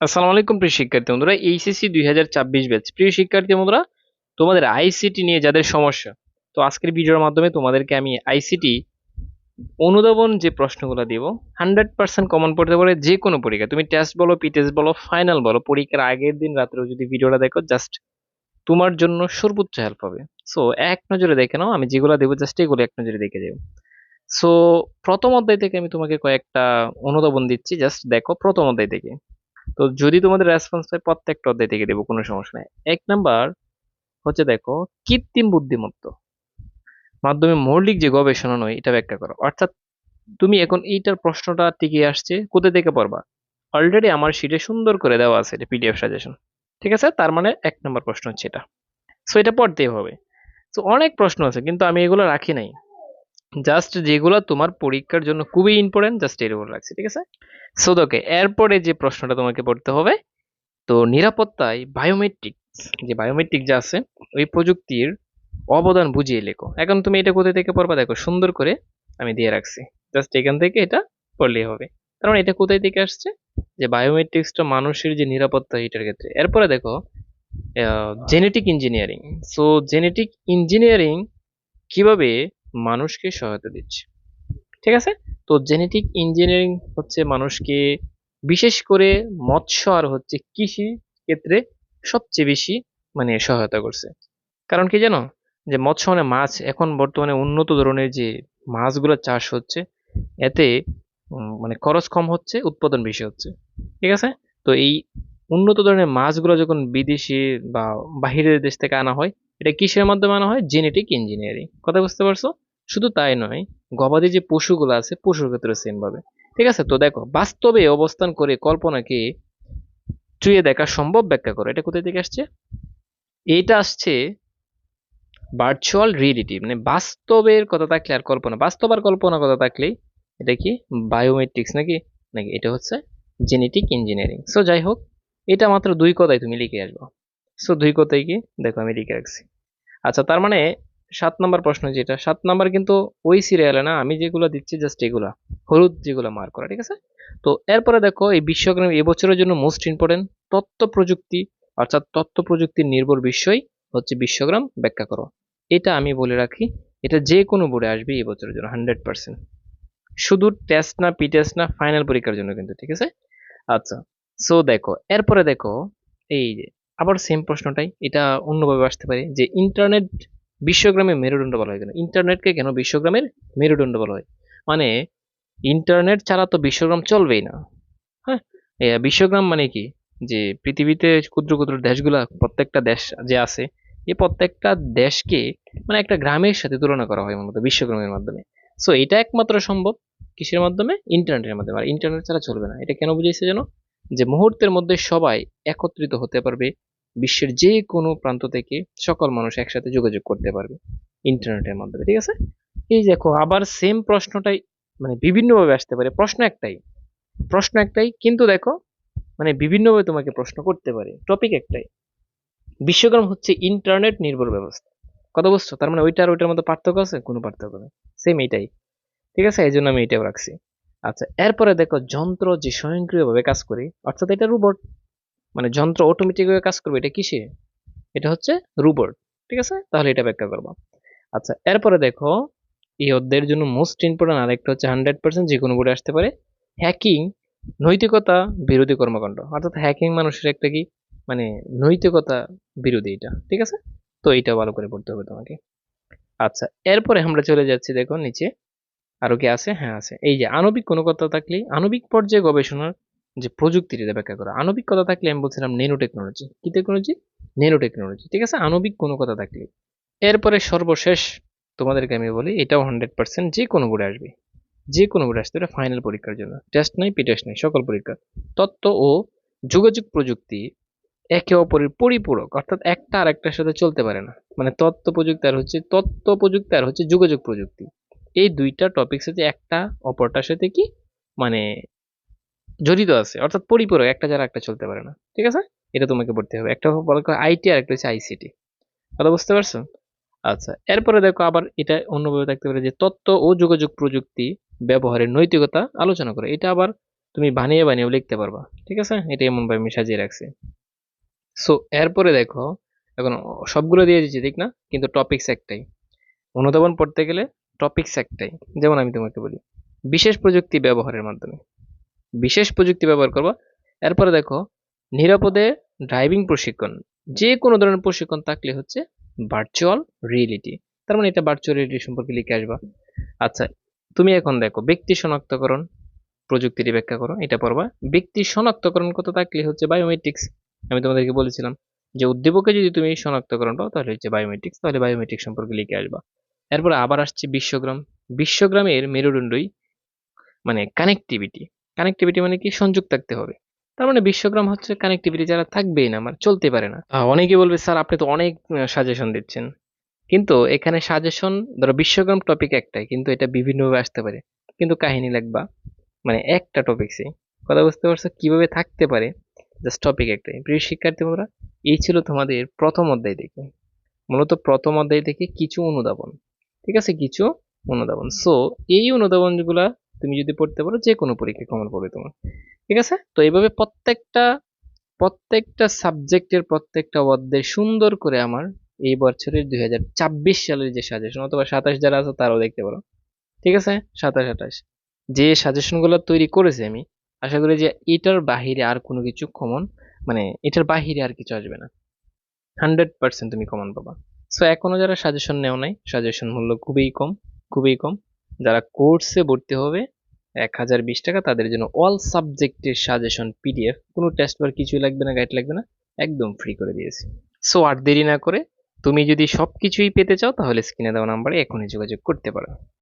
আসসালামু আলাইকুম প্রিয় শিক্ষার্থী বন্ধুরা, এইচএসসি দুই হাজার ছাব্বিশ ব্যাচ। প্রিয় শিক্ষার্থী বন্ধুরা, তোমাদের আইসিটি নিয়ে যাদের সমস্যা, তো আজকের ভিডিওর মাধ্যমে তোমাদেরকে আমি আইসিটি অনুধাবন যে প্রশ্নগুলো দিব, হান্ড্রেড পার্সেন্ট কমন পড়তে পারে যে কোনো পরীক্ষা। তুমি টেস্ট বলো পি টেস্ট বলো ফাইনাল বলো, পরীক্ষার আগের দিন রাত্রেও যদি ভিডিওটা দেখো জাস্ট তোমার জন্য সর্বোচ্চ হেল্প হবে। সো এক নজরে দেখে নাও, আমি যেগুলো দেবো জাস্ট এগুলো এক নজরে দেখে যাও। সো প্রথম অধ্যায় থেকে আমি তোমাকে কয়েকটা অনুধাবন দিচ্ছি জাস্ট দেখো প্রথম অধ্যায় থেকে। তো যদি তোমাদের রেসপন্স হয়, প্রত্যেকটা অধ্যায় থেকে দেবো, কোনো সমস্যা নেই। এক নাম্বার হচ্ছে দেখো, কৃত্রিম বুদ্ধিমত্ত। মাধ্যমে মৌলিক যে গবেষণা নয়, এটা ব্যাখ্যা করো। অর্থাৎ তুমি এখন এইটার প্রশ্নটা টিকে আসছে, কোথা থেকে পড়বা? অলরেডি আমার শিটে সুন্দর করে দেওয়া আছে এটা পিডিএফ সাজেশন ঠিক আছে? তার মানে এক নম্বর প্রশ্ন হচ্ছে এটা। সো এটা পড়তেই হবে। তো অনেক প্রশ্ন আছে, কিন্তু আমি এগুলো রাখি নাই। জাস্ট যেগুলো তোমার পরীক্ষার জন্য খুবই ইম্পর্টেন্ট জাস্ট এরগুলো রাখছি, ঠিক আছে? সো ওকে এরপরে যে প্রশ্নটা তোমাকে পড়তে হবে, তো নিরাপত্তায় বায়োমেট্রিক যে বায়োমেট্রিক যা আছে, ওই প্রযুক্তির অবদান বুঝিয়ে লেখো। এখন তুমি এটা কোথা থেকে পড়বা? দেখো, সুন্দর করে আমি দিয়ে রাখছি। জাস্ট এখান থেকে এটা পড়লেই হবে। কারণ এটা কোথায় থেকে আসছে? যে বায়োমেট্রিক্সটা মানুষের যে নিরাপত্তা, এটার ক্ষেত্রে। এরপরে দেখো genetic engineering so genetic engineering কীভাবে মানুষকে সহায়তা দিচ্ছে। ঠিক আছে? তো জেনেটিক ইঞ্জিনিয়ারিং হচ্ছে মানুষকে বিশেষ করে মৎস্য আর হচ্ছে কৃষি ক্ষেত্রে সবচেয়ে বেশি মানে সহায়তা করছে। কারণ কি জানো? যে মৎস্য মানে মাছ। এখন বর্তমানে উন্নত ধরনের যে মাছগুলো চাষ হচ্ছে, এতে মানে খরচ কম হচ্ছে, উৎপাদন বেশি হচ্ছে। ঠিক আছে? তো এই উন্নত ধরনের মাছগুলো যখন বিদেশি বা বাহিরের দেশ থেকে আনা হয়, এটা কিসের মাধ্যমে আনা হয়? জেনেটিক ইঞ্জিনিয়ারিং কথা বুঝতে পারছ? শুধু তাই নয়, গবাদি যে পশুগুলো আছে, পশুর ক্ষেত্রে সেম ভাবে। ঠিক আছে? তো দেখো, বাস্তবে অবস্থান করে কল্পনাকে চুয়ে দেখা সম্ভব ব্যাখ্যা করো। এটা কোথায় থেকে আসছে? এটা আসছে ভার্চুয়াল রিয়েলিটি মানে বাস্তবের কথা থাকলে আর কল্পনা, বাস্তব আর কল্পনা কথা থাকলেই এটা কি বায়োমেট্রিক্স নাকি? নাকি এটা হচ্ছে জেনেটিক ইঞ্জিনিয়ারিং সো যাই হোক, এটা মাত্র দুই কথায় তুমি লিখে আসব। সো দুই কথায় কি? দেখো, আমি লিখে রাখছি। আচ্ছা তার মানে সাত নম্বর প্রশ্ন যেটা, সাত নম্বর কিন্তু ওই সিরিয়ালে না আমি যেগুলো দিচ্ছি জাস্ট এগুলা, হলুদ যেগুলো মার্ক করা, ঠিক আছে? তো এরপরে দেখো এই বিশ্বগ্রাম এবছরের জন্য মোস্ট ইম্পর্টেন্ট তথ্য প্রযুক্তি, অর্থাৎ তথ্য প্রযুক্তির নির্ভর বিষয় হচ্ছে বিশ্বগ্রাম, ব্যাখ্যা করো। এটা আমি বলে রাখি, এটা যে কোনো বোর্ডে আসবে এই বছরের জন্য হান্ড্রেড পার্সেন্ট শুধু টেস্ট না পি টেস্ট না ফাইনাল পরীক্ষার জন্য কিন্তু, ঠিক আছে? আচ্ছা সো দেখো, এরপরে দেখো, এই যে, আবার সেম প্রশ্নটাই, এটা অন্যভাবে আসতে পারে, যে ইন্টারনেট বিশ্বগ্রামের মেরুদণ্ড বলা হয় কেন? ইন্টারনেটকে কেন বিশ্বগ্রামের মেরুদণ্ড বলা হয়? মানে ইন্টারনেট ছাড়া তো বিশ্বগ্রাম চলবেই না। হ্যাঁ? বিশ্বগ্রাম মানে কি? যে পৃথিবীতে ক্ষুদ্র ক্ষুদ্র দেশগুলা, প্রত্যেকটা দেশ যে আছে এই প্রত্যেকটা দেশকে মানে একটা গ্রামের সাথে তুলনা করা হয় মূলত বিশ্বগ্রামের মাধ্যমে। সো এটা একমাত্র সম্ভব কিসের মাধ্যমে? ইন্টারনেটের মাধ্যমে। আর ইন্টারনেট ছাড়া চলবে না। এটা কেন বুঝাইছে যেন? যে মুহূর্তের মধ্যে সবাই একত্রিত হতে পারবে বিশ্বের যে কোনো প্রান্ত থেকে সকল মানুষ একসাথে যোগাযোগ করতে পারবে ইন্টারনেটের মাধ্যমে, ঠিক আছে? এই দেখো, আবার সেম প্রশ্নটাই মানে বিভিন্নভাবে আসতে পারে। প্রশ্ন একটাই প্রশ্ন একটাই, কিন্তু দেখো মানে বিভিন্নভাবে তোমাকে প্রশ্ন করতে পারে। টপিক একটাই বিশ্বগ্রাম হচ্ছে ইন্টারনেট নির্ভর ব্যবস্থা। কথা বুঝছ? তার মানে ওইটা আর ওইটার মধ্যে পার্থক্য আছে? কোনো পার্থক্য নেই। সেম এইটাই, ঠিক আছে? এই জন্য আমি এটাও রাখছি। আচ্ছা এরপরে দেখো, যন্ত্র যে স্বয়ংক্রিয়ভাবে কাজ করে, অর্থাৎ এটা রোবট মানে যন্ত্র অটোমেটিক ভাবে কাজ করবে, এটা কিসে? এটা হচ্ছে রোবট ঠিক আছে? তাহলে এটা ব্যাখ্যা করব। আচ্ছা এরপরে দেখো, এই অধ্যায়ের জন্য মোস্ট ইম্পর্টেন্ট আরেকটা হচ্ছে হান্ড্রেড পার্সেন্ট যে কোনো বোর্ডে আসতে পারে হ্যাকিং নৈতিকতা, বিরোধী কর্মকাণ্ড। অর্থাৎ হ্যাকিং মানুষের একটা কি? মানে নৈতিকতা বিরোধী এটা, ঠিক আছে? তো এইটা ভালো করে পড়তে হবে তোমাকে। আচ্ছা এরপরে আমরা চলে যাচ্ছি দেখো নিচে। আরও কি আছে? হ্যাঁ আছে। এই যে আণবিক কোনো কথা থাকলে আণবিক পর্যায়ে গবেষণার যে প্রযুক্তির এটা ব্যাখ্যা করা। আণবিক কথা থাকলে আমি বলছিলাম নেনো টেকনোলজি কি টেকনোলজি নেনো টেকনোলজি ঠিক আছে? আণবিক কোনো কথা থাকলে। এরপরে সর্বশেষ তোমাদেরকে আমি বলি, এটাও হান্ড্রেড পার্সেন্ট যে কোনো বোর্ডে আসবে। যে কোনো বোর্ডে আসতে পারে ফাইনাল পরীক্ষার জন্য। টেস্ট নাই পি টেস্ট নাই, সকল পরীক্ষা। তথ্য ও যোগাযোগ প্রযুক্তি একে অপরের পরিপূরক। অর্থাৎ একটা আর একটার সাথে চলতে পারে না। মানে তত্ত্ব প্রযুক্তি আর হচ্ছে তথ্য প্রযুক্তি আর হচ্ছে যোগাযোগ প্রযুক্তি। এই দুইটা টপিকস হচ্ছে একটা, অপরটার সাথে কি? মানে জড়িত আছে, অর্থাৎ পরিপূরক, একটা যারা একটা চলতে পারে না। ঠিক আছে? এটা তোমাকে পড়তে হবে। একটা বলা আইটি আর একটা হচ্ছে আইসিটি কথা বুঝতে পারছ? আচ্ছা এরপরে দেখো আবার এটা অন্যভাবে থাকতে পারে যে তথ্য ও যোগাযোগ প্রযুক্তি ব্যবহারের নৈতিকতা আলোচনা করে। এটা আবার তুমি বানিয়ে বানিয়েও লিখতে পারবা। ঠিক আছে? এটা এমনভাবে আমি সাজিয়ে রাখছি। সো এরপরে দেখো, এখন সবগুলো দিয়ে দিচ্ছি, ঠিক না? কিন্তু টপিকস একটাই। অনুধাবন পড়তে গেলে টপিকস একটাই। যেমন আমি তোমাকে বলি, বিশেষ প্রযুক্তি ব্যবহারের মাধ্যমে। বিশেষ প্রযুক্তি ব্যবহার করবা। এরপরে দেখো, নিরাপদে ড্রাইভিং প্রশিক্ষণ। যে কোনো ধরনের প্রশিক্ষণ থাকলে হচ্ছে ভার্চুয়াল রিয়েলিটি তার মানে এটা ভার্চুয়াল রিয়েলিটি সম্পর্কে লিখে আসবা। আচ্ছা তুমি এখন দেখো, ব্যক্তি শনাক্তকরণ প্রযুক্তিটি ব্যাখ্যা করো, এটা পড়বা। ব্যক্তি শনাক্তকরণ কত থাকলে হচ্ছে বায়োমেট্রিক্স আমি তোমাদেরকে বলেছিলাম যে উদ্দীপকে যদি তুমি শনাক্তকরণ পাও, তাহলে হচ্ছে বায়োমেট্রিক্স তাহলে বায়োমেট্রিক সম্পর্কে লিখে আসবা। এরপরে আবার আসছে বিশ্বগ্রাম। বিশ্বগ্রামের মেরুদণ্ডই মানে কানেক্টিভিটি কানেক্টিভিটি মানে কি? সংযোগ থাকতে হবে। তার মানে বিশ্বগ্রাম হচ্ছে কানেক্টিভিটি যারা থাকবেই না মানে চলতে পারে না। অনেকে বলবে, স্যার, আপনি তো অনেক সাজেশন দিচ্ছেন। কিন্তু এখানে সাজেশন ধরো বিশ্বগ্রাম টপিক একটাই, কিন্তু এটা বিভিন্নভাবে আসতে পারে। কিন্তু কাহিনী লিখবা মানে একটা টপিকসে কথা বুঝতে পারছ? কীভাবে থাকতে পারে? জাস্ট টপিক একটাই। প্রিয় শিক্ষার্থী বন্ধুরা, এই ছিল তোমাদের প্রথম অধ্যায় থেকে মূলত প্রথম অধ্যায় থেকে কিছু অনুধাবন। ঠিক আছে? কিছু অনুধাবন। সো এই অনুধাবনগুলা তুমি যদি পড়তে পারো যে কোনো পরীক্ষায় কমন পড়বে তোমার। ঠিক আছে? তো এইভাবে প্রত্যেকটা প্রত্যেকটা সাবজেক্টের প্রত্যেকটা অধ্যায় সুন্দর করে আমার এই বছরের দুই হাজার ছাব্বিশ সালের যে সাজেশন অথবা সাতাশ যারা আছে তারাও দেখতে পারো। ঠিক আছে? সাতাশ, আঠাশ। যে সাজেশনগুলো তৈরি করেছি আমি, আশা করি যে এটার বাহিরে আর কোনো কিছু কমন মানে এটার বাহিরে আর কিছু আসবে না। হান্ড্রেড পার্সেন্ট তুমি কমন পাবা। সো এখনও যারা সাজেশন নেও নাই সাজেশন মূল্য খুবই কম খুবই কম। যারা কোর্সে ভর্তি হবে এক হাজার বিশ টাকা তাদের জন্য অল সাবজেক্টের সাজেশন পিডিএফ কোনো টেস্ট বার কিছুই লাগবে না গাইড লাগবে না, একদম ফ্রি করে দিয়েছি। সো আর দেরি না করে তুমি যদি সব কিছুই পেতে চাও তাহলে স্ক্রিনে দেওয়া নাম্বারে এখনই যোগাযোগ করতে পারো।